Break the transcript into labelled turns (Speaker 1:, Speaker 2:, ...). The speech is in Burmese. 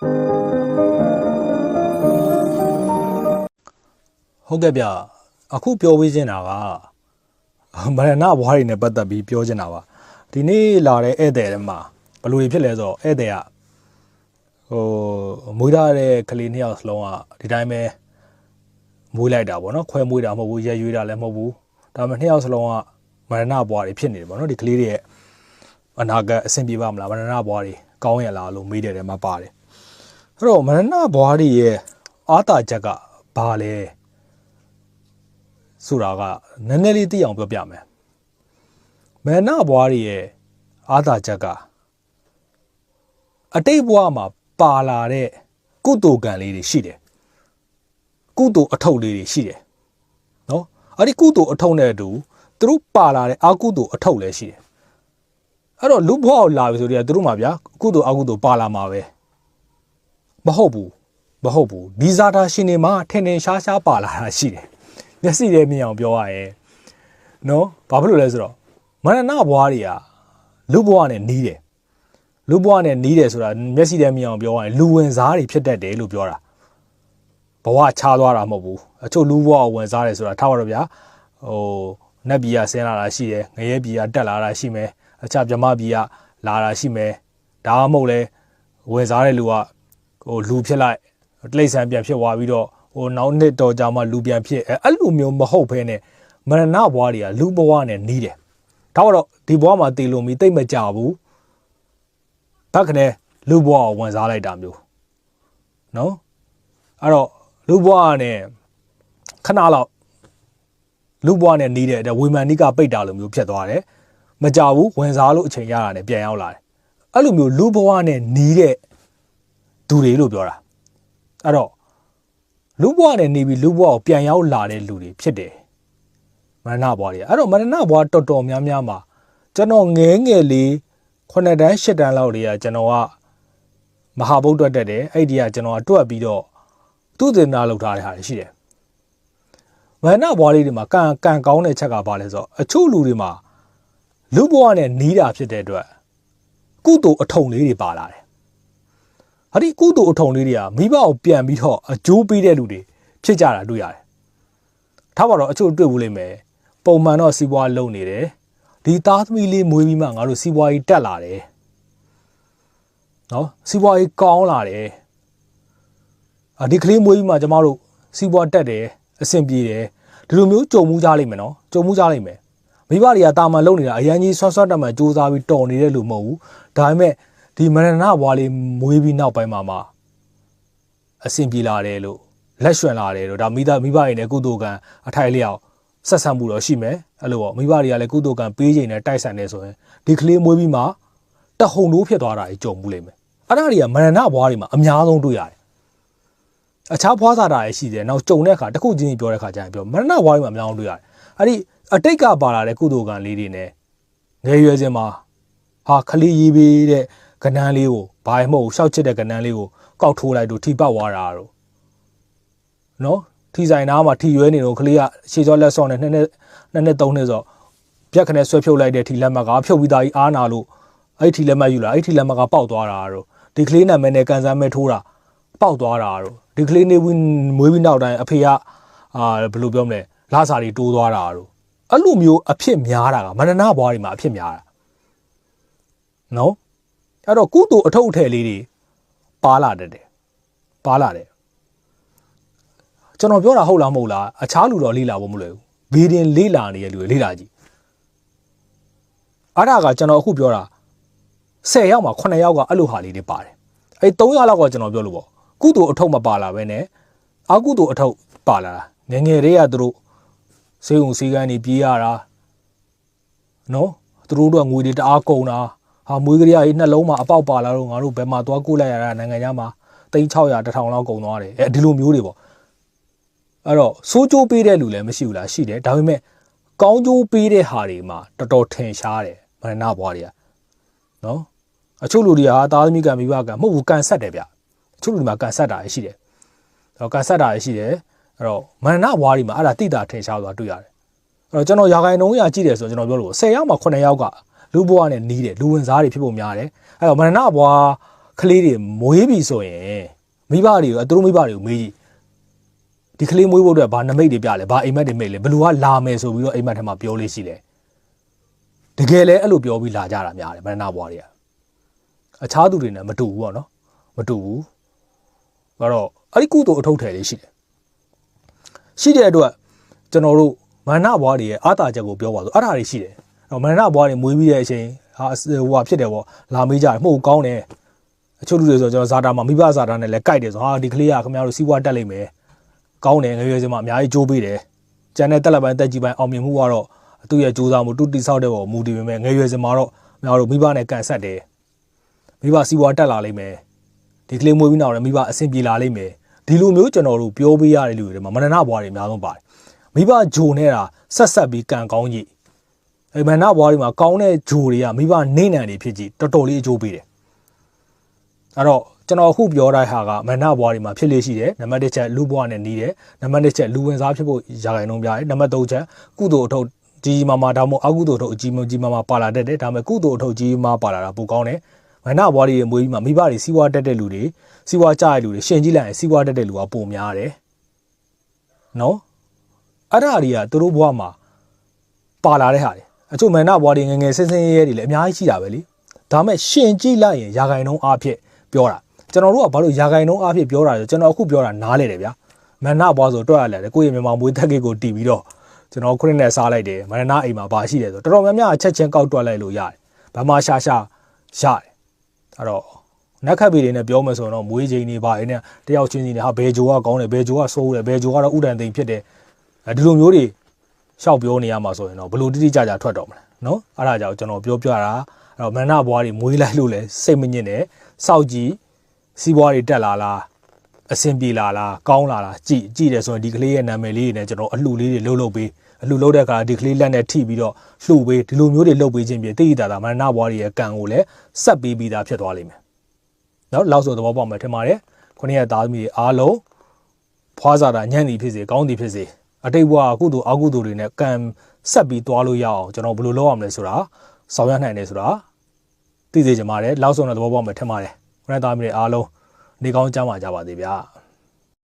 Speaker 1: ဟုတ်ကဲ့ဗျအခုပြောဝေးချင်တာကမရဏဘွားတွေနဲ့ပတ်သက်ပြီးပြောချင်တာပါဒီနေ့လာတဲ့ဧည့်သည်တွေမှာဘယ်လိုတွေဖြစ်လဲဆိုတော့ဧည့်သည်ကဟိုမွေးထားတဲ့ကလေးနှစ်ယောက်စလုံးကဒီတိုင်းပဲမွေးလိုက်တာပေါ့နော်ခွဲမွေးတာမဟုတ်ဘူးရက်ရွေးတာလည်းမဟုတ်ဘူးဒါပေမဲ့နှစ်ယောက်စလုံးကမရဏဘွားတွေဖြစ်နေတယ်ပေါ့နော်ဒီကလေးတွေရဲ့အနာဂတ်အဆင်ပြေပါမလားမရဏဘွားတွေကောင်းရလားလို့မေးတယ်တယ်မှာပါတယ် အဲ့တော့မရဏဘွားတွေရဲ့အာသာချက်ကဘာလဲဆိုတာကနည်းနည်းလေးသိအောင်ပြောပြမယ်။မေနဘွားတွေရဲ့အာသာချက်ကအတိတ်ဘွားမှာပါလာတဲ့ကုသိုလ်ကံလေးတွေရှိတယ်။ကုသိုလ်အထုပ်လေးတွေရှိတယ်။နော်။အဲ့ဒီကုသိုလ်အထုပ်နဲ့အတူသူတို့ပါလာတဲ့အကုသိုလ်အထုပ်လည်းရှိတယ်။အဲ့တော့လူဘွားကိုလာပြီဆိုတော့သူတို့မှာဗျာကုသိုလ်အကုသိုလ်ပါလာမှာပဲ။ မဟုတ်ဘူး။မဟုတ်ဘူး။ဒီဇာတာရှင်တွေမှာထင်ထင်ရှားရှားပါလာတာရှိတယ်။မျက်စိထဲမြင်အောင်ပြောရရဲနော်ဘာဖြစ်လို့လဲဆိုတော့မရဏဘွားတွေကလူဘွားနဲ့နီးတယ်လူဘွားနဲ့နီးတယ်ဆိုတာမျက်စိထဲမြင်အောင်ပြောရရင်လူဝင်စားတွေဖြစ်တတ်တယ်လို့ပြောတာဘဝချားသွားတာမဟုတ်ဘူးအချို့လူဘွားကိုဝင်စားတယ်ဆိုတာထားပါတော့ဗျာဟိုနတ်ပြည်ကဆင်းလာတာရှိတယ်ငရဲပြည်ကတက်လာတာရှိမယ်အခြားဗြဟ္မပြည်ကလာတာရှိမယ်ဒါမှမဟုတ်လဲဝင်စားတဲ့လူက ဟိုလူဖြစ်လိုက်တိရစ္ဆာန်ပြန်ဖြစ်သွားပြီးတော့ဟိုနောက်နှစ်တော်ကြာမှလူပြန်ဖြစ်အဲအဲ့လိုမျိုးမဟုတ်ဘဲနဲ့မရဏဘွားတွေကလူဘွားနဲ့နီးတယ်ဒါတော့ဒီဘွားမှာတည်လို့မီတိတ်မကြဘူးဘက်ကနေလူဘွားကိုဝင်စားလိုက်တာမျိုးနော်အဲ့တော့လူဘွားနဲ့ခဏလောက်လူဘွားနဲ့နီးတဲ့ဝေမန်နိကပိတ်တာလိုမျိုးဖြစ်သွားတယ်မကြဘူးဝင်စားလို့အချိန်ရတာနဲ့ပြန်ရောက်လာတယ်အဲ့လိုမျိုးလူဘွားနဲ့နီးတဲ့ သူတွေလို့ပြောတာအဲ့တော့လူဘွားနဲ့နေပြီးလူဘွားကိုပြန်ရောက်လာတဲ့လူတွေဖြစ်တယ်မရဏဘွားတွေအဲ့တော့မရဏဘွားတော်တော်များများမှာကျွန်တော်ငဲငယ်လေး9တန်း10တန်းလောက်တွေကကျွန်တော်ကမဟာဗုဒ္ဓတက်တယ်အဲ့ဒီကကျွန်တော်ကတွက်ပြီးတော့သူ့တင်နာလောက်ထားတဲ့ဟာတွေရှိတယ်မရဏဘွားလေးတွေမှာကံကံကောင်းတဲ့ချက်ကဘာလဲဆိုတော့အချို့လူတွေမှာလူဘွားနဲ့နီးတာဖြစ်တဲ့အတွက်ကုသိုလ်အထုံလေးတွေပါလာတယ် ဟာဒီကုသိုလ်အထုံလေးတွေကမိဘကိုပြန်ပြီးတော့အကျိုးပေးတဲ့လူတွေဖြစ်ကြတာတွေ့ရတယ်။ထားပါတော့အချို့တွေ့ဘူးလိမ့်မယ်။ပုံမှန်တော့စီးပွားလုပ်နေတယ်။ဒီသားသမီးလေးမွေးပြီးမှငါတို့စီးပွားရေးတက်လာတယ်။နော်စီးပွားရေးကောင်းလာတယ်။အဒီကလေးမွေးပြီးမှကျမတို့စီးပွားတက်တယ်အဆင်ပြေတယ်ဒီလိုမျိုးကြုံမှုကြလိမ့်မယ်နော်ကြုံမှုကြလိမ့်မယ်မိဘတွေကတာမန်လုပ်နေတာအရန်ကြီးဆွတ်ဆွတ်တက်မှန်စူးစမ်းပြီးတော်နေတဲ့လူမဟုတ်ဘူးဒါပေမဲ့ ဒီမရဏဘွားလေးမွေးပြီးနောက်ပိုင်းမှာမှအဆင်ပြေလာတယ်လို့လက်ရွှင်လာတယ်လို့ဒါမိသားမိဘတွေနဲ့ကုသိုလ်ကံအထိုက်လျောက်ဆက်ဆံမှုတော့ရှိမယ်အဲ့လိုပေါ့မိဘတွေကလည်းကုသိုလ်ကံပေးချိန်နဲ့တိုက်ဆိုင်နေဆိုရင်ဒီကလေးမွေးပြီးမှတဟုန်လို့ဖြစ်သွားတာကြီးကြုံမှုလိမ့်မယ်အဲ့ဒါတွေကမရဏဘွားတွေမှာအများဆုံးတွေ့ရတယ်အခြားဖွားစားတာလည်းရှိတယ်နောက်ကြုံတဲ့အခါတစ်ခုချင်းချင်းပြောတဲ့အခါကျရင်ပြောမရဏဘွားတွေမှာအများအောင်တွေ့ရတယ်အဲ့ဒီအတိတ်ကပါလာတဲ့ကုသိုလ်ကံလေးတွေနဲ့ငယ်ရွယ်စဉ်မှာဟာခလေးရေးပေးတဲ့ ကဏ္ဍလေးကိုဘာမှမဟုတ်ရှောက်ချစ်တဲ့ကဏ္ဍလေးကိုကောက်ထိုးလိုက်တော့ထိပတ်သွားတာတော့နော်ထီဆိုင်သားမှာထီရွဲနေတော့ခလေးကရှေ့စောလက်စောနဲ့နှစ်နှစ်နှစ်နှစ်သုံးနှစ်ဆိုပြက်ခနဲ့ဆွဲဖြုတ်လိုက်တဲ့ထီလက်မကဖြုတ်ပြီးသားကြီးအားနာလို့အဲ့ထီလက်မယူလာအဲ့ထီလက်မကပေါက်သွားတာတော့ဒီကလေးနာမည်နဲ့ကန်ဆန်းမဲ့ထိုးတာပေါက်သွားတာတော့ဒီကလေးနေဝင်မွေးပြီးနောက်တိုင်းအဖေကအာဘယ်လိုပြောမလဲလာစာတွေတိုးသွားတာတော့အဲ့လိုမျိုးအဖြစ်များတာကမရဏဘွားတွေမှာအဖြစ်များတာနော် အဲ့တော့ကုသိုလ်အထုပ်အထည်လေးတွေပါလာတတ်တယ်ပါလာတယ်ကျွန်တော်ပြောတာဟုတ်လားမဟုတ်လားအခြားလူတော့လေးလာဖို့မလွယ်ဘူးဘေးတင်လေးလာနေတဲ့လူတွေလေးလာကြည့်အဲ့ဒါကကျွန်တော်အခုပြောတာ10ယောက်မှာ9ယောက်ကအဲ့လိုဟာလေးတွေပါတယ်အဲ့3ယောက်လောက်ကကျွန်တော်ပြောလို့ပေါ့ကုသိုလ်အထုပ်မပါလာပဲနဲ့အကုသိုလ်အထုပ်ပါလာတာငယ်ငယ်လေးကသူတို့စေုံစည်းကမ်းနေပြေးရတာနော်သူတို့တော့ငွေတွေတအားကုန်တာ ဟာမွေးကလေးကြီးနှလုံးမှာအပေါက်ပါလာတော့ငါတို့ဘယ်မှာသွားကိုလိုက်ရတာနိုင်ငံခြားမှာ3600 1000လောက်ကုန်သွားတယ်အဲဒီလိုမျိုးတွေပေါ့အဲ့တော့စိုးကြိုးပေးတဲ့လူလည်းမရှိဘူးလားရှိတယ်ဒါပေမဲ့ကောင်းကျိုးပေးတဲ့ဟာတွေမှာတော်တော်ထင်ရှားတယ်မရဏဘွားတွေကနော်အချို့လူတွေကဟာသားသမီးကံမိဘကံမဟုတ်ဘူးကန်ဆက်တယ်ဗျအချို့လူတွေမှာကန်ဆက်တာရှိတယ်အဲ့တော့ကန်ဆက်တာရှိတယ်အဲ့တော့မရဏဘွားတွေမှာအဲ့ဒါတိတာထင်ရှားသွားတွေ့ရတယ်အဲ့တော့ကျွန်တော်ရာခိုင်နှုန်းရကြည့်တယ်ဆိုတော့ကျွန်တော်ပြောလို့10ယောက်မှာ9ယောက်က လူဘွားနဲ့နီးတယ်လူဝင်စားတွေဖြစ်ဖို့များတယ်အဲ့တော့မရဏဘွားခကလေးတွေမွေးပြီဆိုရင်မိဘတွေကိုအသူတို့မိဘတွေကိုမေးကြည့်ဒီကလေးမွေးဖို့အတွက်ဘာနမိတ်တွေပြလဲဘာအိမ်မက်တွေမိတ်လဲဘယ်လိုကလာမယ်ဆိုပြီးတော့အိမ်မက်ထဲမှာပြောလေးရှိတယ်တကယ်လဲအဲ့လိုပြောပြီးလာကြတာများတယ်ဗန္ဒနာဘွားတွေကအခြားသူတွေနဲ့မတူဘူးပေါ့နော်မတူဘူးအဲ့တော့အဲ့ဒီကုသိုလ်အထုတ်ထည်လေးရှိတယ်ရှိတဲ့အတွက်ကျွန်တော်တို့မန္နဘွားတွေရဲ့အာသာချက်ကိုပြောပါဆိုအဲ့ဒါတွေရှိတယ်အဲ့တော့ မန္နဘွားတွေမွေးပြီးတဲ့အချိန်ဟာဟိုဟာဖြစ်တယ်ပေါ့လာမေးကြတယ်မှုကောင်းတယ်အချို့လူတွေဆိုကျွန်တော်ဇာတာမှာမိဘဇာတာနဲ့လည်းကြိုက်တယ်ဆိုဟာဒီကလေးကခင်ဗျားတို့စီးပွားတက်လိမ့်မယ်ကောင်းတယ်ငွေရွယ်စင်မှာအများကြီးကြိုးပေးတယ်ကျန်တဲ့တက်လက်ပိုင်းတက်ကြီးပိုင်းအောင်မြင်မှုကတော့သူ့ရဲ့ကြိုးစားမှုတူတိဆောက်တဲ့ပေါ်မူတည်ပေမဲ့ငွေရွယ်စင်မှာတော့ခင်ဗျားတို့မိဘနဲ့ကန်ဆက်တယ်မိဘစီးပွားတက်လာလိမ့်မယ်ဒီကလေးမွေးပြီးနောက်လည်းမိဘအဆင်ပြေလာလိမ့်မယ်ဒီလိုမျိုးကျွန်တော်တို့ပြောပေးရတဲ့လူတွေမှာမနနာဘွားတွေအများဆုံးပါတယ်မိဘဂျိုနေတာဆက်ဆက်ပြီးကန်ကောင်းကြီး အဲမနနာဘွားတွေမှာကောင်းတဲ့ဂျိုတွေကမိဘနေနံတွေဖြစ်ကြည့်တော်တော်လေးအကျိုးပေးတယ်အဲ့တော့ကျွန်တော်အခုပြောတဲ့ဟာကမနနာဘွားတွေမှာဖြစ်လေးရှိတယ်နံပါတ်1ချက်လူဘွားနဲ့နီးတယ်နံပါတ်2ချက်လူဝင်စားဖြစ်ဖို့ရာဂိုင်နှုန်းပြတယ်နံပါတ်3ချက်ကုသိုလ်အထုပ်ကြီးကြီးမားမားဒါမှမဟုတ်အကုသိုလ်အထုပ်အကြီးကြီးမားမားပါလာတတ်တယ်ဒါပေမဲ့ကုသိုလ်အထုပ်ကြီးကြီးမားပါလာတာပိုကောင်းတယ်မနဘွားတွေမွေးပြီးမှမိဘတွေစီးပွားတက်တဲ့လူတွေစီးပွားကြတဲ့လူတွေရှင်ကြည့်လိုက်ရင်စီးပွားတက်တဲ့လူကပိုများတယ်နော်အဲ့ဒါတွေကသူတို့ဘွားမှာပါလာတဲ့ဟာတွေ အချို့မနဘွားတွေငယ်ငယ်ဆင်းဆင်းရဲရဲတွေလည်းအများကြီးရှိတာပဲလေဒါပေမဲ့ရှင်ကြည့်လိုက်ရင်ရာဂိုင်နှုန်းအားဖြင့်ပြောတာကျွန်တော်တို့ကဘာလို့ရာဂိုင်နှုန်းအားဖြင့်ပြောတာလဲကျွန်တော်အခုပြောတာနားလေတယ်ဗျာမနဘွားဆိုတော့ရလဲကိုယ့်ရဲ့မြန်မာမွေးတက်ကိတ်ကိုတီးပြီးတော့ကျွန်တော်ခုနှစ်နဲ့စားလိုက်တယ်မရဏအိမ်မှာဘာရှိတယ်ဆိုတော်တော်များများအချက်ချင်းကောက်တွက်လိုက်လို့ရတယ်ဘာမှရှာရှာရတယ်အဲ့တော့နက်ခတ်ပေတွေနဲ့ပြောမယ်ဆိုရင်တော့မွေးချိန်တွေပါအင်းနဲ့တယောက်ချင်းစီနဲ့ဟာဘယ်ဂျိုကကောင်းတယ်ဘယ်ဂျိုကဆိုးတယ်ဘယ်ဂျိုကတော့ဥဒန်သိမ်ဖြစ်တယ်အဲဒီလိုမျိုးတွေ ရှောက်ပြောနေရမှာဆိုရင်တော့ဘလို့တိတိကျကျထွက်တော့မလဲနော်အဲ့ဒါကြောင့်ကျွန်တော်ပြောပြတာအဲ့တော့မန္နဘွားတွေမွေးလိုက်လို့လဲစိတ်မညစ်နဲ့စောက်ကြည့်စီးပွားတွေတက်လာလားအဆင်ပြေလာလားကောင်းလာလားကြည်ကြည်တယ်ဆိုရင်ဒီကလေးရဲ့နာမည်လေးတွေနဲ့ကျွန်တော်အလှလေးတွေလှုပ်လှုပ်ပေးအလှလှုပ်တဲ့အခါဒီကလေးလက်နဲ့ထိပြီးတော့လှုပ်ပေးဒီလိုမျိုးတွေလှုပ်ပေးခြင်းဖြင့်တိတိတသာမန္နဘွားတွေရဲ့ကံကိုလည်းဆက်ပေးပြီးသားဖြစ်သွားလိမ့်မယ်နော်လောက်ဆိုသဘောပေါက်မယ်ထင်ပါတယ်ခုနှစ်ရက်သားသမီးတွေအားလုံးဖွားစားတာညံ့သည်ဖြစ်စေကောင်းသည်ဖြစ်စေ အတိတ်ဘဝအကုသိုလ်အကုသိုလ်တွေနဲ့ကံဆက်ပြီးသွားလို့ရအောင်ကျွန်တော်ဘယ်လိုလုပ်ရမလဲဆိုတာဆောင်ရွက်နိုင်တယ်ဆိုတာသိစေချင်ပါတယ်လောက်ဆုံးတဲ့သဘောပေါက်မယ်ထင်ပါတယ်ခုနှစ်သားသမီးတွေအားလုံးနေကောင်းကြမှာကြပါသေးဗျာ